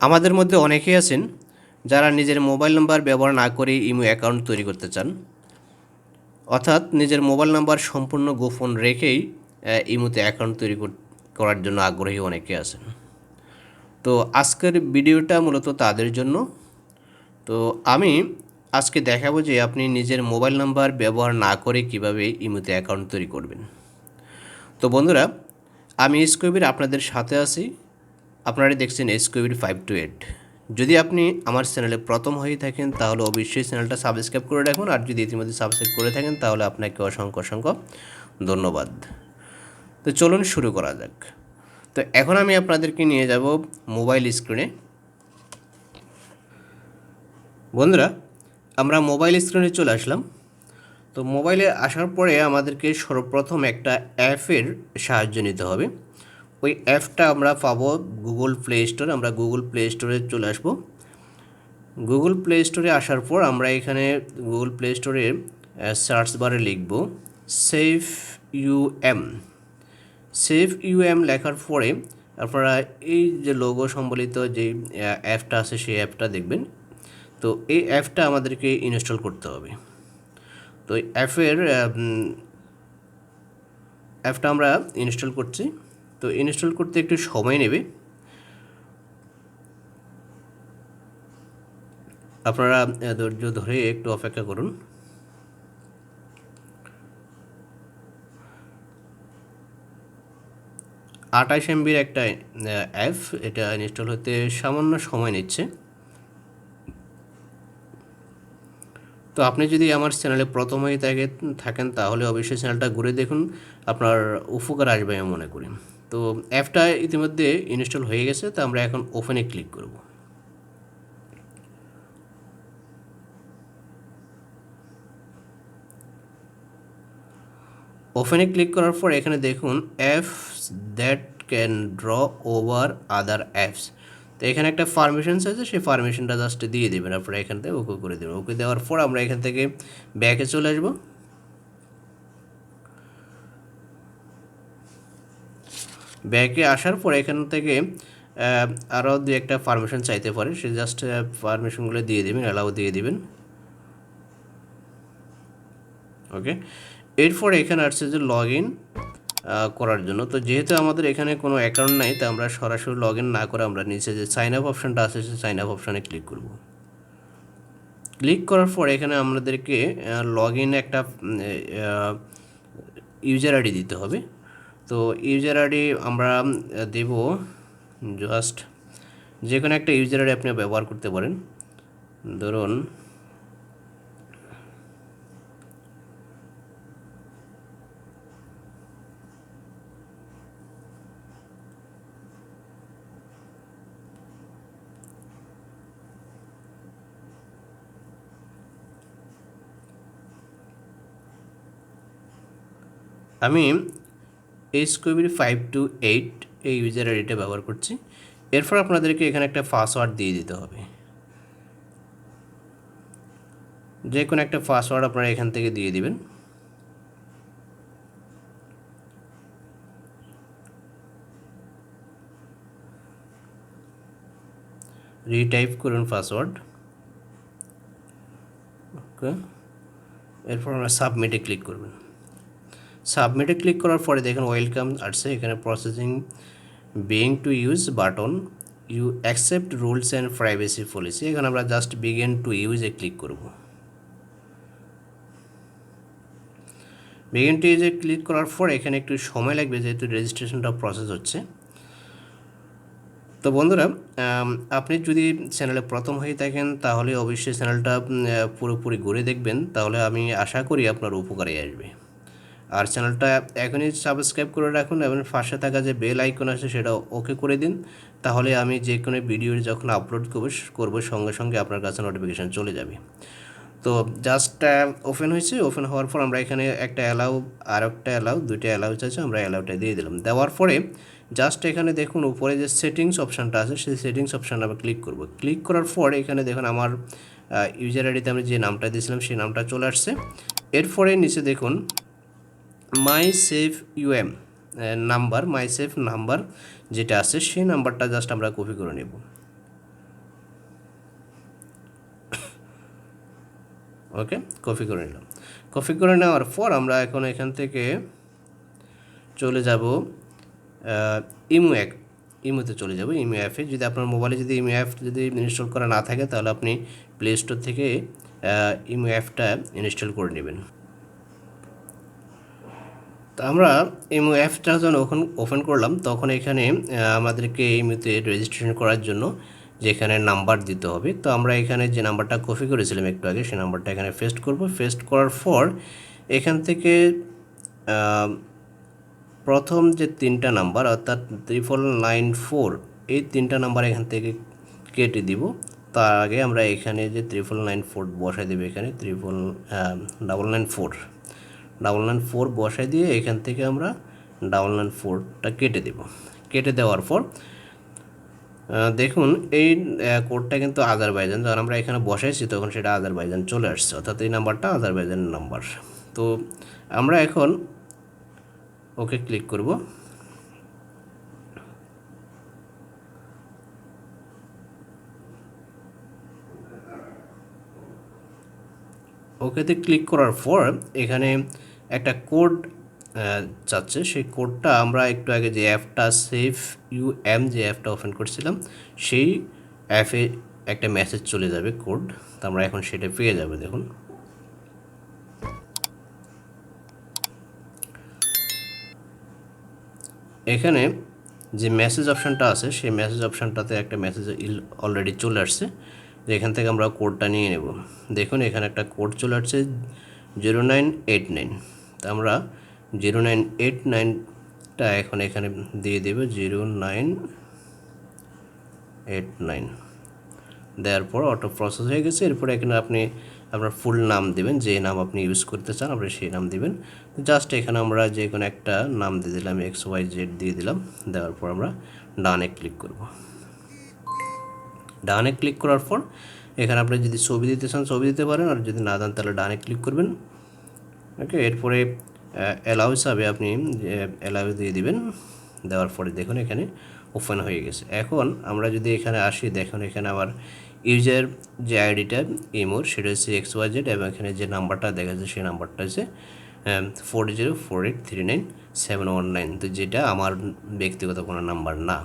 আমাদের মধ্যে অনেকেই আছেন যারা নিজের মোবাইল নাম্বার ব্যবহার না করে ইমো অ্যাকাউন্ট তৈরি করতে চান। অর্থাৎ নিজের মোবাইল নাম্বার সম্পূর্ণ গোপন রেখেই ইমোতে অ্যাকাউন্ট তৈরি কর- করার জন্য আগ্রহী অনেকে আছেন। তো আজকের ভিডিওটা মূলত তাদের জন্য। তো আমি আজকে দেখাবো যে আপনি নিজের মোবাইল নাম্বার ব্যবহার না করে কীভাবে ইমোতে অ্যাকাউন্ট তৈরি করবেন। তো বন্ধুরা, আমি এসকবির আপনাদের সাথে আছি। আপনারা দেখছেন এসকবির ফাইভ টু এইট যদি আপনি আমার চ্যানেলে প্রথম হয়ে থাকেন, তাহলে অবশ্যই চ্যানেলটা সাবস্ক্রাইব করে রাখুন, আর যদি ইতিমধ্যে সাবস্ক্রাইব করে থাকেন, তাহলে আপনাকে অসংখ্য অসংখ্য ধন্যবাদ। তো চলুন শুরু করা যাক। তো এখন আমি আপনাদেরকে নিয়ে যাব মোবাইল স্ক্রিনে। বন্ধুরা, আমরা মোবাইল স্ক্রিনে চলে আসলাম। তো মোবাইলে আসার পরে আমাদেরকে সর্বপ্রথম একটা অ্যাপের সাহায্য নিতে হবে। ওই অ্যাপটা আমরা পাবো গুগল প্লে স্টোর আমরা গুগল প্লে স্টোরে চলে আসব। গুগল প্লে স্টোরে আসার পর আমরা এখানে গুগল প্লে স্টোরে সার্চ বারে লিখব safe U M safe UM লেখার পরে আপনারা এই যে লোগো সম্বলিত যে অ্যাপটা আছে সেই অ্যাপটা দেখবেন। তো এই অ্যাপটা আমাদেরকে ইনস্টল করতে হবে। তো অ্যাপের অ্যাপটা আমরা ইনস্টল করছি। তো ইনস্টল করতে একটু সময় নেবে। আপনারা ধৈর্য ধরে একটু অপেক্ষা করুন। আঠাশ এমবির একটা অ্যাপ, এটা ইনস্টল হতে সামান্য সময় নিচ্ছে। তো আপনি যদি আমার চ্যানেলে প্রথম হয়ে থাকে, থাকেন, তাহলে অবশ্যই চ্যানেলটা ঘুরে দেখুন। আপনার উপকার আসবে আমি মনে করি। তো অ্যাপটা ইতিমধ্যে ইনস্টল হয়ে গেছে, তো আমরা এখন ওপেনে ক্লিক করব। ওপেনে ক্লিক করার পর এখানে দেখুন apps that can draw over other apps তো এখানে একটা পারমিশনস আছে, সেই পারমিশনটা জাস্ট দিয়ে দেবেন, আপনারা এখান থেকে ওকে করে দেবেন। ওকে দেওয়ার পর আমরা এখান থেকে ব্যাকে চলে আসব। ব্যাকে আসার পর এখান থেকে আরও দু একটা পারমিশন চাইতে পারে। সে জাস্ট পারমিশনগুলো দিয়ে দেবেন অ্যালাউ দিয়ে দেবেন। ওকে এরপর এখানে আসছে যে লগ ইন করার জন্য। তো যেহেতু আমাদের এখানে কোনো অ্যাকাউন্ট নাই, তো আমরা সরাসরি লগ ইন না করে আমরা নিচে যে সাইন আপ অপশানটা আছে সেই সাইন আপ অপশানে ক্লিক করব। ক্লিক করার পর এখানে আমাদেরকে লগ ইন একটা ইউজার আইডি দিতে হবে। তো ইউজার আইডি আমরা দেব জাস্ট যে কোনো একটা ইউজার আইডি আপনি ব্যবহার করতে পারেন। ধরুন, আমি H Kabir five two eight এই ইউজার আইডিটা ব্যবহার করছি। এরপর আপনাদেরকে এখানে একটা পাসওয়ার্ড দিয়ে দিতে হবে। যে কোনো একটা পাসওয়ার্ড আপনারা এখান থেকে দিয়ে দিবেন। রিটাইপ করুন পাসওয়ার্ড ওকে এরপর আমরা সাবমিটে ক্লিক করবেন। সাবমিটে ক্লিক করার পরে দেখেন ওয়েলকাম আসছে। এখানে processing begin to use button you accept rules and privacy policy এখানে আমরা জাস্ট বিগেন টু ইউজে ক্লিক করব। বিগেন টু ইউজে ক্লিক করার পর এখানে একটু সময় লাগবে যেহেতু রেজিস্ট্রেশনটা প্রসেস হচ্ছে। তো বন্ধুরা আপনি যদি চ্যানেলে প্রথম হয়ে থাকেন, তাহলে অবশ্যই চ্যানেলটা পুরোপুরি ঘুরে দেখবেন। তাহলে আমি আশা করি আপনার উপকারে আসবে। আর চ্যানেলটা এখনই সাবস্ক্রাইব করে রাখুন এবং পাশে থাকা যে বেল আইকন আছে সেটা ওকে করে দিন। তাহলে আমি যে কোনো ভিডিও যখন আপলোড করব করব সঙ্গে সঙ্গে আপনার কাছে নোটিফিকেশান চলে যাবে। তো জাস্ট ওপেন হয়েছে। ওপেন হওয়ার পর আমরা এখানে একটা অ্যালাউ আর একটা অ্যালাউ দুইটা অ্যালাউ চাইছে, আমরা অ্যালাউটা দিয়ে দিলাম। দেওয়ার পরে জাস্ট এখানে দেখুন উপরে যে সেটিংস অপশানটা আছে, সেই সেটিংস অপশানে আমরা ক্লিক করব। ক্লিক করার পর এখানে দেখুন আমার ইউজার আইডিতে আমি যে নামটা দিয়েছিলাম, সেই নামটা চলে আসছে। এরপরে নিচে দেখুন my safe UM number my safe number যেটা আছে, সেই নাম্বারটা জাস্ট আমরা কপি করে নেব। ওকে কপি করে নিলাম। কপি করে নেওয়ার পর আমরা এখন এখান থেকে চলে যাব ইমো এক ইমোতে চলে যাব। ইমো অ্যাপে যদি আপনার মোবাইলে যদি ইমো অ্যাপ যদি ইনস্টল করা না থাকে, তাহলে আপনি প্লে স্টোর থেকে ইমো অ্যাপটা ইনস্টল করে নেবেন। তো আমরা ইমো অ্যাপটা যখন ওপেন ওপেন করলাম, তখন এখানে আমাদেরকে ইমোতে রেজিস্ট্রেশন করার জন্য যেখানে নাম্বার দিতে হবে, তো আমরা এখানে যে নাম্বারটা কপি করেছিলাম একটু আগে, সেই নাম্বারটা এখানে পেস্ট করব। পেস্ট করার পর এখান থেকে প্রথম যে তিনটা নাম্বার অর্থাৎ ত্রিপল নাইন ফোর এই তিনটা নাম্বার এখান থেকে কেটে দিব। তার আগে আমরা এখানে যে ত্রিপল নাইন ফোর বসাই দেবো, এখানে triple double nine four double nine four বসাই দিয়ে এখান থেকে আমরা ডাবল নাইন ফোরটা কেটে দেব। কেটে দেওয়ার পর দেখুন এই কোডটা কিন্তু আজারবাইজান। যখন আমরা এখানে বসাইছি তখন সেটা আজারবাইজান চলে আসছে, অর্থাৎ এই নাম্বারটা আজারবাইজানের নাম্বার। তো আমরা এখন ওকে ক্লিক করব। ওকেতে ক্লিক করার পর এখানে একটা কোড চাচ্ছে সেই কোডটা আমরা একটু আগে যে অ্যাপটা সেফ ইউ এম যে অ্যাপটা ওপেন করছিলাম, সেই অ্যাপে একটা মেসেজ চলে যাবে কোড। তো আমরা এখন সেটা পেয়ে যাবে, দেখুন। এখানে যে মেসেজ অপশানটা আছে, সেই মেসেজ অপশানটাতে একটা মেসেজ অলরেডি চলে আসছে। এখান থেকে আমরা কোডটা নিয়ে নেব। দেখুন, এখানে একটা কোড চলে আসছে জিরো নাইন এইট নাইন তা আমরা জিরো নাইন এইট নাইনটা এখন এখানে দিয়ে দেব জিরো নাইন এইট নাইন দেওয়ার পর অটো প্রসেস হয়ে গেছে। এরপরে এখানে আপনি, আপনার ফুল নাম দেবেন, যে নাম আপনি ইউজ করতে চান, আপনি সেই নাম দেবেন। জাস্ট এখানে আমরা যে কোনো একটা নাম দিয়ে দিলাম এক্স ওয়াই জেড দিয়ে দিলাম। দেওয়ার পর আমরা ডানে ক্লিক করব। ডানে ক্লিক করার পর, এখানে আপনি যদি ছবি দিতে চান, ছবি দিতে পারেন, আর যদি না দেন, তাহলে ডানে ক্লিক করবেন। ওকে, এরপরে অ্যালাউ হিসাবে আপনি অ্যালাউ দিয়ে দিবেন। দেওয়ার পরে দেখুন এখানে ওপেন হয়ে গেছে। এখন আমরা যদি এখানে আসি, দেখুন এখানে আবার ইউজার যে আইডিটা ইমোর সেটা হচ্ছে এক্স ওয়াই জেড এবং এখানে যে নাম্বারটা দেখা যাচ্ছে, সেই নাম্বারটা হচ্ছে four zero four eight three nine seven one nine তো যেটা আমার ব্যক্তিগত কোনো নাম্বার না।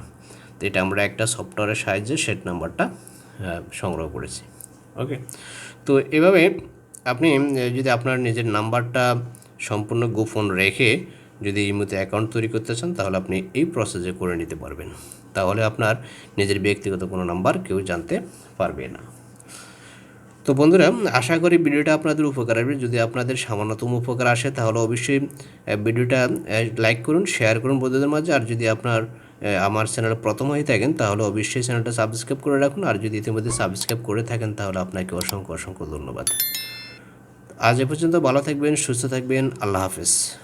তো এটা আমরা একটা সফটওয়্যারের সাহায্যে সেট নাম্বারটা সংগ্রহ করেছি। ওকে তো এভাবে আপনি যদি আপনার নিজের নাম্বারটা সম্পূর্ণ গোপন রেখে যদি এই ইমোতে অ্যাকাউন্ট তৈরি করতে চান, তাহলে আপনি এই প্রসেসে করে নিতে পারবেন। তাহলে আপনার নিজের ব্যক্তিগত কোনো নাম্বার কেউ জানতে পারবে না। তো বন্ধুরা, আশা করি ভিডিওটা আপনাদের উপকার আসবে। যদি আপনাদের সামান্যতম উপকার আসে, তাহলে অবশ্যই ভিডিওটা লাইক করুন শেয়ার করুন বন্ধুদের মাঝে। আর যদি আপনার আমার চ্যানেল প্রথম হয়ে থাকেন, তাহলে অবশ্যই চ্যানেলটা সাবস্ক্রাইব করে রাখুন, আর যদি ইতিমধ্যে সাবস্ক্রাইব করে থাকেন, তাহলে আপনাকে অসংখ্য অসংখ্য ধন্যবাদ। আজ এ পর্যন্ত ভালো থাকবেন, সুস্থ থাকবেন, আল্লাহ হাফেজ।